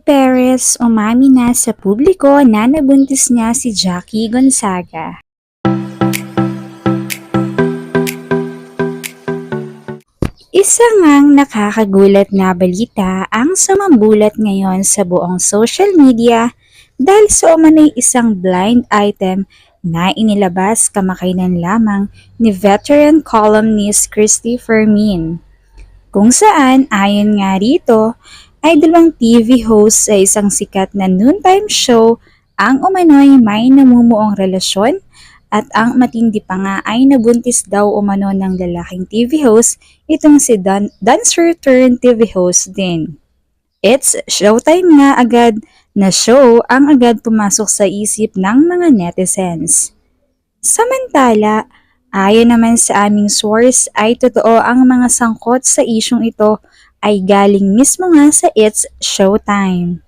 Perez umami na sa publiko na nabuntis niya si Jackie Gonzaga. Isa ngang nakakagulat na balita ang sumambulat ngayon sa buong social media dahil sa umano'y isang blind item na inilabas kamakailan lamang ni veteran columnist Christy Fermin. Kung saan, ayon nga rito, ay dalawang TV host sa isang sikat na noontime show ang umano'y may namumuong relasyon at ang matindi pa nga ay nabuntis daw umano ng lalaking TV host itong si Dan dancer turn TV host din. It's showtime nga agad na show ang agad pumasok sa isip ng mga netizens. Samantala, ayon naman sa aming source ay totoo ang mga sangkot sa isyong ito ay galing mismo nga sa It's Showtime.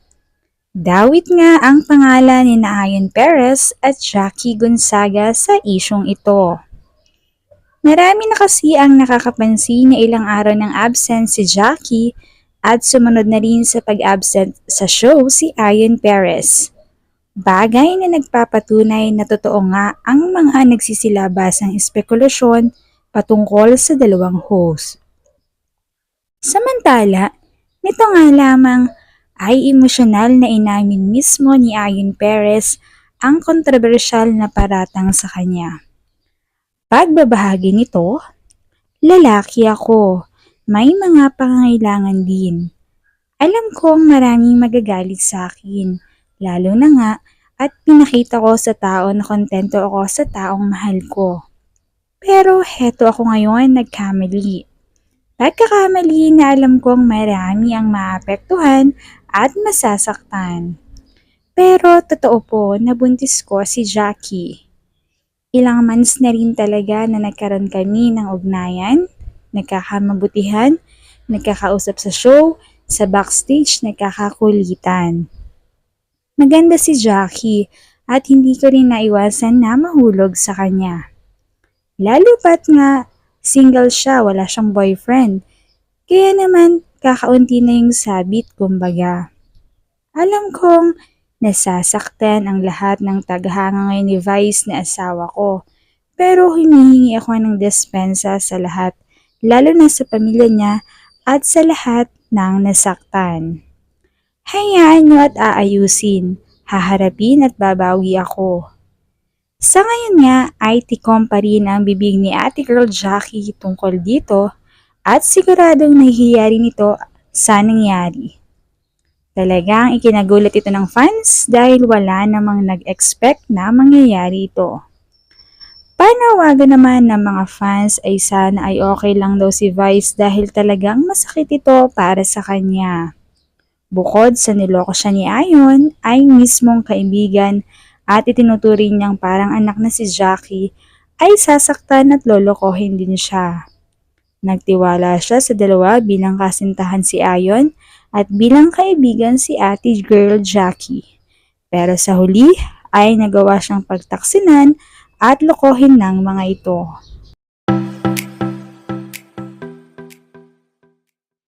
Dawit nga ang pangalan ni Naayon Perez at Jackie Gonzaga sa isyong ito. Marami na kasi ang nakakapansin na ilang araw ng absent si Jackie at sumunod na rin sa pag-absent sa show si Ayon Perez. Bagay na nagpapatunay na totoo nga ang mga nagsisilabasang espekulasyon patungkol sa dalawang host. Samantala, nito nga lamang ay emosyonal na inamin mismo ni Ayon Perez ang kontrobersyal na paratang sa kanya. Pagbabahagi nito, lalaki ako, may mga pangangailangan din. Alam kong maraming magagalit sa akin, lalo na nga at pinakita ko sa tao na kontento ako sa taong mahal ko. Pero heto ako ngayon nagkamali. Pagkakamali na alam kong marami ang maapektuhan at masasaktan. Pero totoo po, nabuntis ko si Jackie. Ilang months na rin talaga na nagkaroon kami ng ugnayan, nagkakamabutihan, nagkakausap sa show, sa backstage, nagkakakulitan. Maganda si Jackie at hindi ko rin naiwasan na mahulog sa kanya. Lalo pat nga single siya, wala siyang boyfriend. Kaya naman kakaunti na yung sabit kumbaga. Alam kong nasasaktan ang lahat ng taghanga ngayon ni Vice na asawa ko. Pero humihingi ako ng despensa sa lahat, lalo na sa pamilya niya at sa lahat ng nasaktan. Hayaan niyo at aayusin, haharapin at babawi ako. Sa ngayon nga ay tikom pa rin ang bibig ni ate girl Jackie tungkol dito at siguradong nahihiya rin ito sa nangyari. Talagang ikinagulat ito ng fans dahil wala namang nag-expect na mangyayari ito. Panawagan naman ng mga fans ay sana ay okay lang daw si Vice dahil talagang masakit ito para sa kanya. Bukod sa niloko siya ni Ayon, ay mismong kaibigan at itinuturing niyang parang anak na si Jackie ay sasaktan at lolokohin din siya. Nagtiwala siya sa dalawa bilang kasintahan si Ayon at bilang kaibigan si ate girl Jackie. Pero sa huli ay nagawa siyang pagtaksinan at lokohin ng mga ito.